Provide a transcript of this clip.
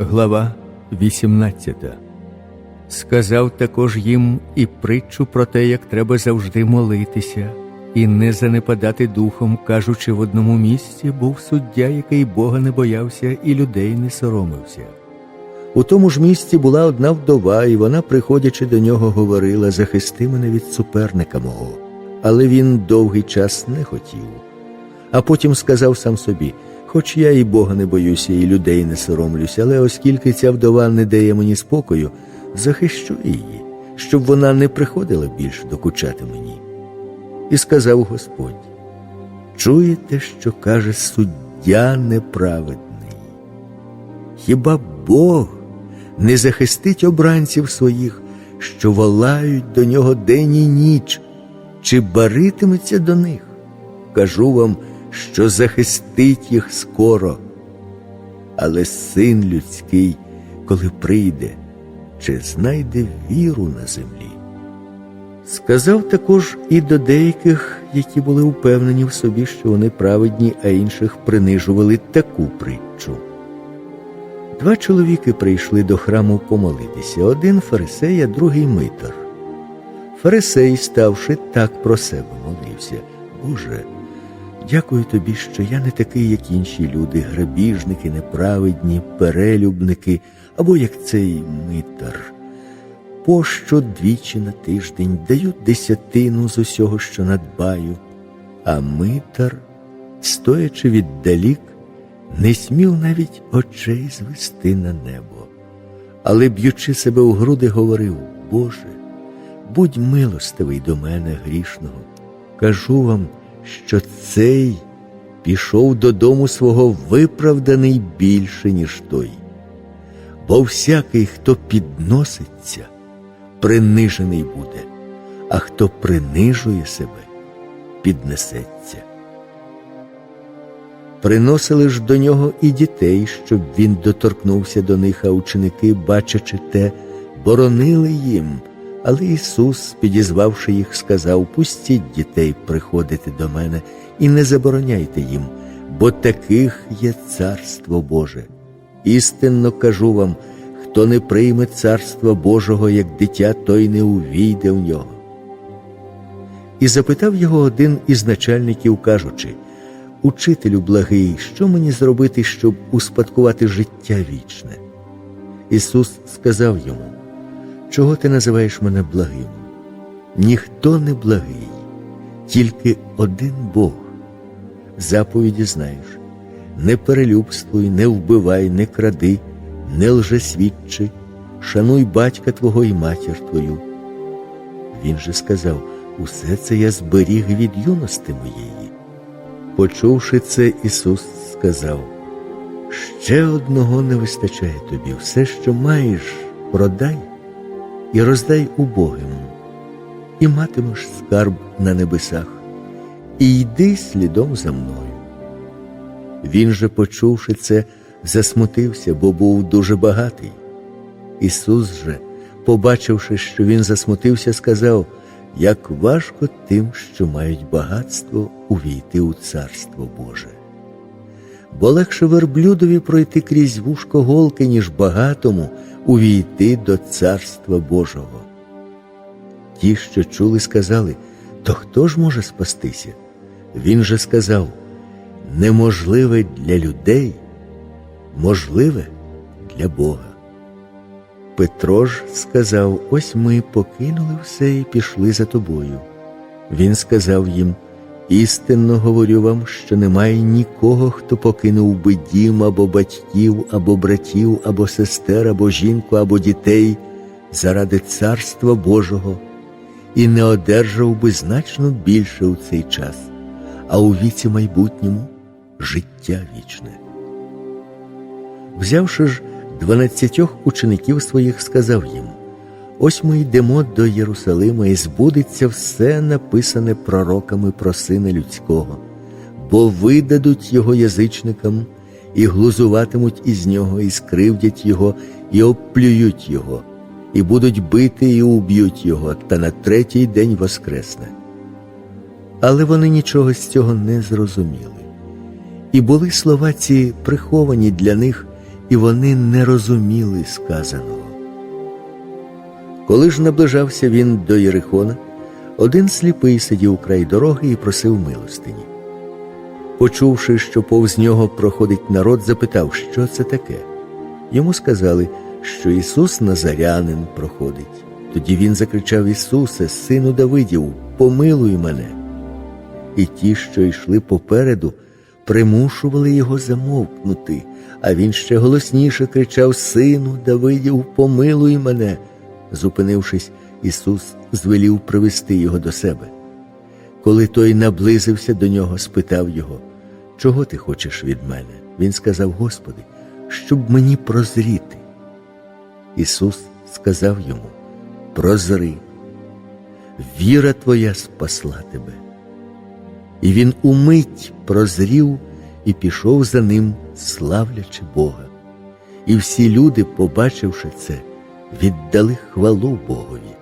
Глава 18 Сказав також їм і притчу про те, як треба завжди молитися, і не занепадати духом, кажучи, в одному місці був суддя, який Бога не боявся і людей не соромився. У тому ж місці була одна вдова, і вона, приходячи до нього, говорила: Захисти мене від суперника мого. Але він довгий час не хотів. А потім сказав сам собі: Хоч я і Бога не боюся, і людей не соромлюся, але оскільки ця вдова не дає мені спокою, захищу її, щоб вона не приходила більш докучати мені. І сказав Господь: Чуєте, що каже суддя неправедний? Хіба Бог не захистить обранців своїх, що волають до нього день і ніч, чи баритиметься до них? Кажу вам, що захистить їх скоро. Але син людський, коли прийде, чи знайде віру на землі? Сказав також і до деяких, які були впевнені в собі, що вони праведні, а інших принижували таку притчу. Два чоловіки прийшли до храму помолитися один фарисей, а другий митар. Фарисей, ставши так про себе, молився. Боже, дякую тобі, що я не такий, як інші люди, грабіжники, неправедні, перелюбники, або як цей митар. Пощо двічі на тиждень даю десятину з усього, що надбаю, а митар, стоячи віддалік, не смів навіть очей звести на небо, але, б'ючи себе у груди, говорив: Боже, будь милостивий до мене грішного. Кажу вам, що цей пішов додому свого виправданий більше, ніж той. Бо всякий, хто підноситься, принижений буде, а хто принижує себе, піднесеться. Приносили ж до нього і дітей, щоб він доторкнувся до них, а ученики, бачачи те, боронили їм. Але Ісус, підізвавши їх, сказав: Пустіть дітей приходити до мене і не забороняйте їм, бо таких є Царство Боже. Істинно кажу вам, хто не прийме Царства Божого, як дитя, той не увійде в нього. І запитав його один із начальників, кажучи, Учителю благий, що мені зробити, щоб успадкувати життя вічне? Ісус сказав йому, Чого ти називаєш мене благим? Ніхто не благий, тільки один Бог. Заповіді знаєш не перелюбствуй, не вбивай, не кради, не лжесвідчи, шануй батька твого і матір твою. Він же сказав: Усе це я зберіг від юності моєї. Почувши це, Ісус сказав: Ще одного не вистачає тобі, все, що маєш, продай і роздай убогим, і матимеш скарб на небесах, і йди слідом за мною. Він же, почувши це, засмутився, бо був дуже багатий. Ісус же, побачивши, що він засмутився, сказав, як важко тим, що мають багатство, увійти у Царство Боже. Бо легше верблюдові пройти крізь вушко голки, ніж багатому увійти до Царства Божого. Ті, що чули, сказали, то хто ж може спастися? Він же сказав, неможливе для людей, можливе для Бога. Петро ж сказав: Ось ми покинули все і пішли за тобою. Він сказав їм: Істинно говорю вам, що немає нікого, хто покинув би дім або батьків, або братів, або сестер, або жінку, або дітей заради Царства Божого, і не одержав би значно більше у цей час, а у віці майбутньому життя вічне. Взявши ж дванадцятьох учеників своїх, сказав їм: Ось ми йдемо до Єрусалима, і збудеться все написане пророками про Сина Людського, бо видадуть його язичникам, і глузуватимуть із нього, і скривдять його, і обплюють його, і будуть бити і уб'ють його, та на третій день воскресне. Але вони нічого з цього не зрозуміли. І були слова ці приховані для них, і вони не розуміли сказаного. Коли ж наближався він до Єрихона, один сліпий сидів край дороги і просив милостині. Почувши, що повз нього проходить народ, запитав, що це таке. Йому сказали, що Ісус Назарянин проходить. Тоді він закричав Ісусе, сину Давидів, помилуй мене. І ті, що йшли попереду, примушували його замовкнути, а він ще голосніше кричав Сину Давидів, помилуй мене. Зупинившись, Ісус звелів привести його до себе. Коли той наблизився до нього, спитав його, Чого ти хочеш від мене? Він сказав, Господи, щоб мені прозріти. Ісус сказав йому, Прозри, віра твоя спасла тебе. І він умить прозрів і пішов за ним, славлячи Бога. І всі люди, побачивши це, віддали хвалу Богові.